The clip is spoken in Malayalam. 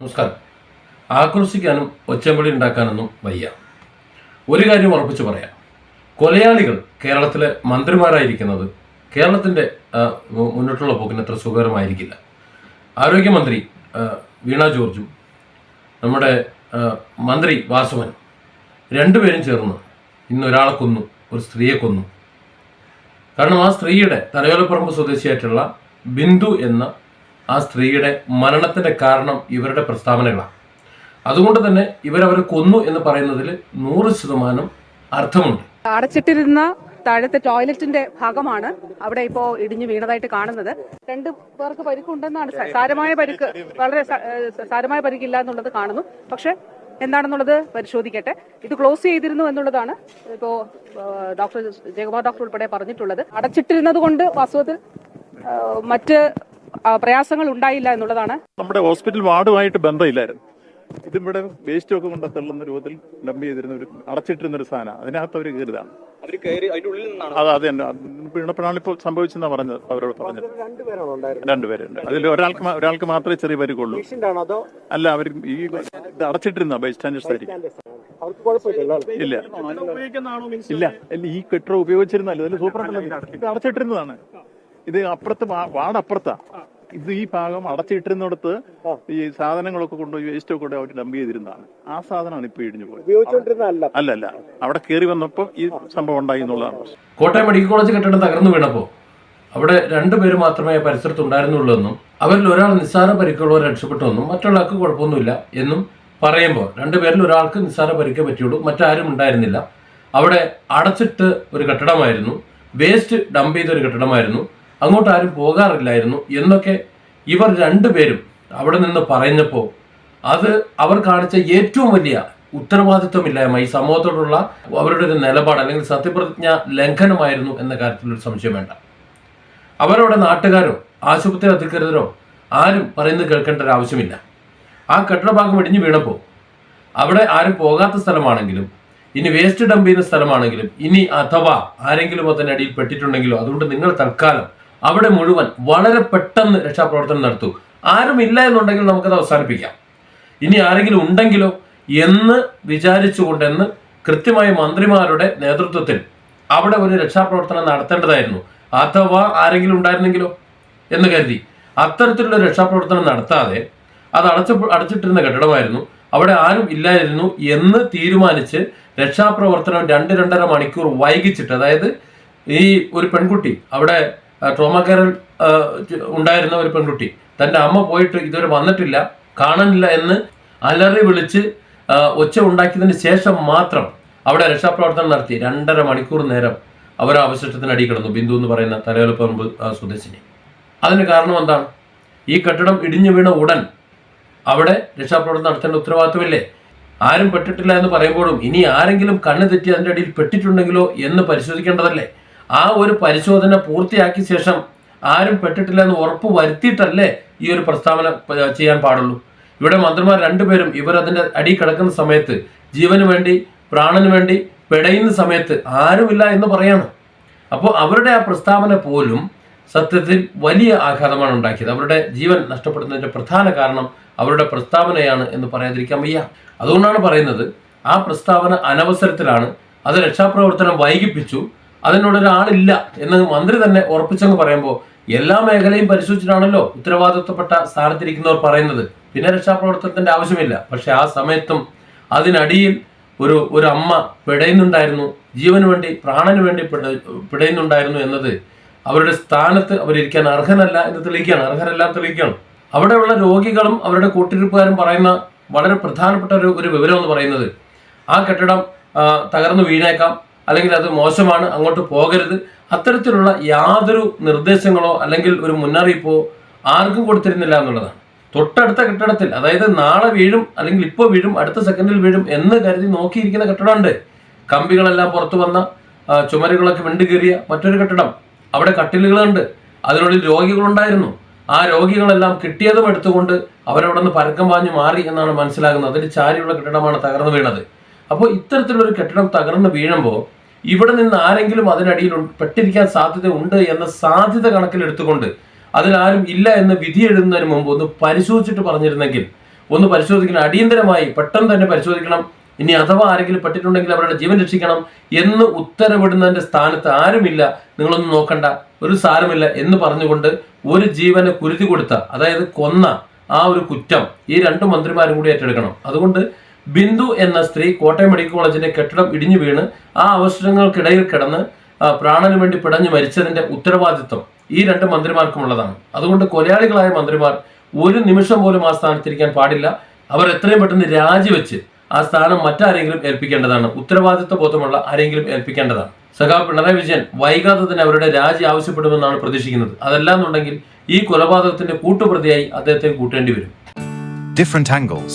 നമസ്കാരം. ആക്രോശിക്കാനും ഒച്ചമ്പടി ഉണ്ടാക്കാനൊന്നും വയ്യ. ഒരു കാര്യം ഉറപ്പിച്ച് പറയാം. കൊലയാളികൾ കേരളത്തിലെ മന്ത്രിമാരായിരിക്കുന്നത് കേരളത്തിന്റെ മുന്നോട്ടുള്ള പോക്കിന് അത്ര സുഖകരമായിരിക്കില്ല. ആരോഗ്യമന്ത്രി വീണ ജോർജും നമ്മുടെ മന്ത്രി വാസവൻ രണ്ടുപേരും ചേർന്ന് ഇന്ന് ഒരാളെ കൊന്നു ഒരു സ്ത്രീയെ കൊന്നു. കാരണം ആ സ്ത്രീയുടെ തലയോലപ്പറമ്പ് സ്വദേശിയായിട്ടുള്ള ബിന്ദു എന്ന ആ സ്ത്രീയുടെ മരണത്തിന്റെ കാരണം ഇവരുടെ പ്രസ്താവനകളാണ്. അതുകൊണ്ട് തന്നെ ഇവരവരെ കൊന്നു എന്ന് പറയുന്നതിൽ നൂറ് ശതമാനം അർത്ഥമുണ്ട്. അടച്ചിട്ടിരുന്ന താഴത്തെ ടോയ്ലറ്റിന്റെ ഭാഗമാണ് അവിടെ ഇപ്പോ ഇടിഞ്ഞു വീണതായിട്ട് കാണുന്നത്. രണ്ട് പേർക്ക് പരിക്കുണ്ടെന്നാണ് സാരമായ പരിക്ക് വളരെ സാരമായ പരിക്കില്ല എന്നുള്ളത് കാണുന്നു. പക്ഷെ എന്താണെന്നുള്ളത് പരിശോധിക്കട്ടെ. ഇത് ക്ലോസ് ചെയ്തിരുന്നു എന്നുള്ളതാണ് ഇപ്പോ ഡോക്ടർ ജയകുമാർ ഡോക്ടർ ഉൾപ്പെടെ പറഞ്ഞിട്ടുള്ളത്. അടച്ചിട്ടിരുന്നത് കൊണ്ട് വാസ്തവത്തിൽ മറ്റ് പ്രയാസങ്ങൾ ഉണ്ടായില്ല എന്നുള്ളതാണ്. നമ്മുടെ ഹോസ്പിറ്റൽ വാർഡുമായിട്ട് ബന്ധമില്ലായിരുന്നു. ഇതിവിടെ വേസ്റ്റ് ഒക്കെ കൊണ്ട് തള്ളുന്ന രൂപത്തിൽ ഡംപ് ചെയ്തിരുന്ന ഒരു അടച്ചിട്ടിരുന്ന ഒരു സാധനം. അതിനകത്ത് അവർ കയറിയതാണ്. അവർ അതെ അതിന്റെ ഉള്ളിൽ നിന്നാണ്? അത് അത് തന്നെ. വീണപ്പോഴാണ് ഇപ്പോൾ സംഭവിച്ചെന്നാ പറഞ്ഞത് അവരോട് പറഞ്ഞത്. രണ്ടുപേരുണ്ട്. അതിൽ ഒരാൾക്ക് ഒരാൾക്ക് മാത്രമേ ചെറിയ പരിക്കുള്ളൂ പേഷ്യന്റ് ആണോ അതോ? അല്ല അവർ ഈ ഇത് അടച്ചിട്ടിരുന്ന ബൈ സ്റ്റാൻഡേർഡ് ആയിരിക്കും അവർക്ക് കുഴപ്പമില്ലല്ലോ ഇല്ല. ഇല്ല. ഇല്ല, ഈ കെട്ടിടം ഉപയോഗിച്ചിരുന്നല്ലോ അതിൽ സൂപ്പർ ഇത് അടച്ചിട്ടിരുന്നതാണ്. ഇത് അപ്പുറത്ത് വാടപ്പുറത്താ അപ്പുറത്താ. ഇത് ഈ ഭാഗം അടച്ചിട്ടിരുന്നിടത്ത് ഈ സാധനങ്ങളൊക്കെ കൊണ്ടുപോയി വേസ്റ്റ് ഒക്കെ കൊണ്ട് അവർ ഡംപ് ചെയ്തിരുന്നതാണ്. ആ സാധനമാണ് ഇപ്പൊ ഇടിഞ്ഞു പോയത്. ഉപയോഗിച്ചുകൊണ്ടിരുന്നതല്ല അല്ല. അല്ല അവിടെ കയറി വന്നപ്പോ ഈ സംഭവം ഉണ്ടായി എന്നുള്ളതാണ്. കോട്ടയം മെഡിക്കൽ കോളേജ് കെട്ടിടം തകർന്നു വീണപ്പോൾ അവിടെ രണ്ടുപേര് മാത്രമേ പരിസരത്ത് ഉണ്ടായിരുന്നുള്ളൂ എന്നും അവരിൽ ഒരാൾ നിസ്സാര പരിക്കുള്ളവർ രക്ഷപ്പെട്ടു എന്നും മറ്റൊരാൾക്ക് കുഴപ്പമൊന്നുമില്ല എന്നും പറയുമ്പോൾ രണ്ടുപേരിൽ ഒരാൾക്ക് നിസ്സാര പരിക്കേ പറ്റിയുള്ളൂ മറ്റാരും ഉണ്ടായിരുന്നില്ല. അവിടെ അടച്ചിട്ട് ഒരു കെട്ടിടമായിരുന്നു വേസ്റ്റ് ഡംപ് ചെയ്ത ഒരു കെട്ടിടമായിരുന്നു. അങ്ങോട്ട് ആരും പോകാറില്ലായിരുന്നു എന്നൊക്കെ ഇവർ രണ്ടുപേരും അവിടെ നിന്ന് പറഞ്ഞപ്പോൾ അത് അവർ കാണിച്ച ഏറ്റവും വലിയ ഉത്തരവാദിത്വമില്ലായ്മ ഈ സമൂഹത്തോടുള്ള അവരുടെ ഒരു നിലപാട് അല്ലെങ്കിൽ സത്യപ്രതിജ്ഞ ലംഘനമായിരുന്നു എന്ന കാര്യത്തിൽ ഒരു സംശയം വേണ്ട. അവരവിടെ നാട്ടുകാരോ ആശുപത്രി അധികൃതരോ ആരും പറയുന്നത് കേൾക്കേണ്ട ഒരു ആവശ്യമില്ല. ആ കെട്ടിടഭാഗം ഇടിഞ്ഞു വീണപ്പോൾ അവിടെ ആരും പോകാത്ത സ്ഥലമാണെങ്കിലും ഇനി വേസ്റ്റ് ഡംപ് ചെയ്യുന്ന സ്ഥലമാണെങ്കിലും ഇനി അഥവാ ആരെങ്കിലും അതിന്റെ അടിയിൽ പെട്ടിട്ടുണ്ടെങ്കിലോ അതുകൊണ്ട് നിങ്ങൾ തൽക്കാലം അവിടെ മുഴുവൻ വളരെ പെട്ടെന്ന് രക്ഷാപ്രവർത്തനം നടത്തൂ. ആരും ഇല്ല എന്നുണ്ടെങ്കിൽ നമുക്കത് അവസാനിപ്പിക്കാം. ഇനി ആരെങ്കിലും ഉണ്ടെങ്കിലോ എന്ന് വിചാരിച്ചുകൊണ്ടെന്ന് കൃത്യമായി മന്ത്രിമാരുടെ നേതൃത്വത്തിൽ അവിടെ ഒരു രക്ഷാപ്രവർത്തനം നടത്തേണ്ടതായിരുന്നു. അഥവാ ആരെങ്കിലും ഉണ്ടായിരുന്നെങ്കിലോ എന്ന് കരുതി. അത്തരത്തിലുള്ള രക്ഷാപ്രവർത്തനം നടത്താതെ അത് അടച്ച അടച്ചിട്ടിരുന്ന കെട്ടിടമായിരുന്നു. അവിടെ ആരും ഇല്ലായിരുന്നു എന്ന് തീരുമാനിച്ച് രക്ഷാപ്രവർത്തനം രണ്ട് രണ്ടര മണിക്കൂർ വൈകിച്ചിട്ട് അതായത് ഈ ഒരു പെൺകുട്ടി അവിടെ ട്രോമ കെയറിൽ ഉണ്ടായിരുന്ന ഒരു പെൺകുട്ടി. തന്റെ അമ്മ പോയിട്ട് ഇതുവരെ വന്നിട്ടില്ല കാണാനില്ല എന്ന് അലറി വിളിച്ച് ഒച്ച ഉണ്ടാക്കിയതിന് ശേഷം മാത്രം അവിടെ രക്ഷാപ്രവർത്തനം നടത്തി. രണ്ടര മണിക്കൂർ നേരം അവർ അവശിഷ്ടത്തിന് അടി കിടന്നു. ബിന്ദു എന്ന് പറയുന്ന തലയോലപ്പറമ്പ് സ്വദേശിനി. അതിന് കാരണം എന്താണ്? ഈ കെട്ടിടം ഇടിഞ്ഞു വീണ ഉടൻ അവിടെ രക്ഷാപ്രവർത്തനം നടത്തേണ്ട ഉത്തരവാദിത്വമില്ലേ? ആരും പെട്ടിട്ടില്ല എന്ന് പറയുമ്പോഴും ഇനി ആരെങ്കിലും കണ്ണ് തെറ്റി അതിന്റെ അടിയിൽ പെട്ടിട്ടുണ്ടെങ്കിലോ എന്ന് പരിശോധിക്കേണ്ടതല്ലേ? ആ ഒരു പരിശോധന പൂർത്തിയാക്കിയ ശേഷം ആരും പെട്ടിട്ടില്ല എന്ന് ഉറപ്പ് വരുത്തിയിട്ടല്ലേ ഈ ഒരു പ്രസ്താവന ചെയ്യാൻ പാടുള്ളൂ. ഇവിടെ മന്ത്രിമാർ രണ്ടുപേരും ഇവർ അതിന്റെ അടി കിടക്കുന്ന സമയത്ത് ജീവന് വേണ്ടി പ്രാണന് വേണ്ടി പെടയുന്ന സമയത്ത് ആരുമില്ല എന്ന് പറയാണ്. അപ്പോൾ അവരുടെ ആ പ്രസ്താവന പോലും സത്യത്തിൽ വലിയ ആഘാതമാണ് ഉണ്ടാക്കിയത്. അവരുടെ ജീവൻ നഷ്ടപ്പെടുന്നതിന്റെ പ്രധാന കാരണം അവരുടെ പ്രസ്താവനയാണ് എന്ന് പറയാതിരിക്കാൻ വയ്യ. അതുകൊണ്ടാണ് പറയുന്നത് ആ പ്രസ്താവന അനവസരത്തിലാണ് അത് രക്ഷാപ്രവർത്തനം വൈകിപ്പിച്ചു അതിനോടൊരാളില്ല എന്ന് മന്ത്രി തന്നെ ഉറപ്പിച്ചെന്ന് പറയുമ്പോൾ എല്ലാ മേഖലയും പരിശോധിച്ചിട്ടാണല്ലോ ഉത്തരവാദിത്വപ്പെട്ട സ്ഥാനത്തിരിക്കുന്നവർ പറയുന്നത്. പിന്നെ രക്ഷാപ്രവർത്തനത്തിന്റെ ആവശ്യമില്ല. പക്ഷെ ആ സമയത്തും അതിനടിയിൽ ഒരു ഒരു അമ്മ പിടയുന്നുണ്ടായിരുന്നു. ജീവന് വേണ്ടി പ്രാണന് വേണ്ടി പിട- പിടയുന്നുണ്ടായിരുന്നു എന്നത് അവരുടെ സ്ഥാനത്ത് അവരിരിക്കാൻ അർഹനല്ല എന്ന് തെളിയിക്കുകയാണ്. അർഹരല്ല തെളിയിക്കുകയാണ്. അവിടെയുള്ള രോഗികളും അവരുടെ കൂട്ടിരിപ്പുകാരും പറയുന്ന വളരെ പ്രധാനപ്പെട്ട ഒരു ഒരു വിവരം എന്ന് പറയുന്നത്. ആ കെട്ടിടം തകർന്നു വീണേക്കാം. അല്ലെങ്കിൽ അത് മോശമാണ് അങ്ങോട്ട് പോകരുത്. അത്തരത്തിലുള്ള യാതൊരു നിർദ്ദേശങ്ങളോ അല്ലെങ്കിൽ ഒരു മുന്നറിയിപ്പോ ആർക്കും കൊടുത്തിരുന്നില്ല എന്നുള്ളതാണ്. തൊട്ടടുത്ത കെട്ടിടത്തിൽ അതായത് നാളെ വീഴും അല്ലെങ്കിൽ ഇപ്പോൾ വീഴും അടുത്ത സെക്കൻഡിൽ വീഴും എന്ന് കരുതി നോക്കിയിരിക്കുന്ന കെട്ടിടമുണ്ട്. കമ്പികളെല്ലാം പുറത്തു വന്ന ചുമരുകളൊക്കെ വിണ്ടു കയറിയ മറ്റൊരു കെട്ടിടം. അവിടെ കട്ടിലുകളുണ്ട്. അതിനുള്ളിൽ രോഗികളുണ്ടായിരുന്നു. ആ രോഗികളെല്ലാം കിട്ടിയതും എടുത്തുകൊണ്ട് അവരവിടെ നിന്ന് പരക്കം പാഞ്ഞു മാറി എന്നാണ് മനസ്സിലാകുന്നത്. അതിൽ ചാരിയുള്ള കെട്ടിടമാണ് തകർന്നു വീണത്. അപ്പോൾ ഇത്തരത്തിലുള്ള ഒരു കെട്ടിടം തകർന്നു വീഴുമ്പോൾ ഇവിടെ നിന്ന് ആരെങ്കിലും അതിനടിയിൽ പെട്ടിരിക്കാൻ സാധ്യത ഉണ്ട് എന്ന സാധ്യത കണക്കിലെടുത്തുകൊണ്ട് അതിലാരും ഇല്ല എന്ന് വിധി എഴുതുന്നതിന് മുമ്പ് ഒന്ന് പരിശോധിച്ചിട്ട് പറഞ്ഞിരുന്നെങ്കിൽ ഒന്ന് പരിശോധിക്കണം. അടിയന്തരമായി പെട്ടെന്ന് തന്നെ പരിശോധിക്കണം. ഇനി അഥവാ ആരെങ്കിലും പെട്ടിട്ടുണ്ടെങ്കിൽ അവരുടെ ജീവൻ രക്ഷിക്കണം എന്ന് ഉത്തരവിടുന്നതിന്റെ സ്ഥാനത്ത് ആരുമില്ല. നിങ്ങളൊന്നും നോക്കണ്ട. ഒരു സാരമില്ല എന്ന് പറഞ്ഞുകൊണ്ട് ഒരു ജീവനെ കുരുതി കൊടുത്ത അതായത് കൊന്ന ആ ഒരു കുറ്റം ഈ രണ്ട് മന്ത്രിമാരും കൂടി ഏറ്റെടുക്കണം. അതുകൊണ്ട് ബിന്ദു എന്ന സ്ത്രീ കോട്ടയം മെഡിക്കൽ കോളേജിന്റെ കെട്ടിടം ഇടിഞ്ഞു വീണ് ആ അവസരങ്ങൾക്കിടയിൽ കിടന്ന് പ്രാണന് വേണ്ടി പിടഞ്ഞു മരിച്ചതിന്റെ ഉത്തരവാദിത്വം ഈ രണ്ട് മന്ത്രിമാർക്കുമുള്ളതാണ് അതുകൊണ്ട് കൊലയാളികളായ മന്ത്രിമാർ ഒരു നിമിഷം പോലും ആ സ്ഥാനത്തിരിക്കാൻ പാടില്ല. അവർ എത്രയും പെട്ടെന്ന് രാജിവെച്ച് ആ സ്ഥാനം മറ്റാരെങ്കിലും ഏൽപ്പിക്കേണ്ടതാണ്. ഉത്തരവാദിത്വ ബോധമുള്ള ആരെങ്കിലും ഏൽപ്പിക്കേണ്ടതാണ്. സഖാ പിണറായി വിജയൻ വൈകാതെ തന്നെ അവരുടെ രാജി ആവശ്യപ്പെടുമെന്നാണ് പ്രതീക്ഷിക്കുന്നത്. അതല്ലാന്നുണ്ടെങ്കിൽ ഈ കൊലപാതകത്തിന്റെ കൂട്ടുപ്രതിയായി അദ്ദേഹത്തെ കൂട്ടേണ്ടി വരും. Different angles.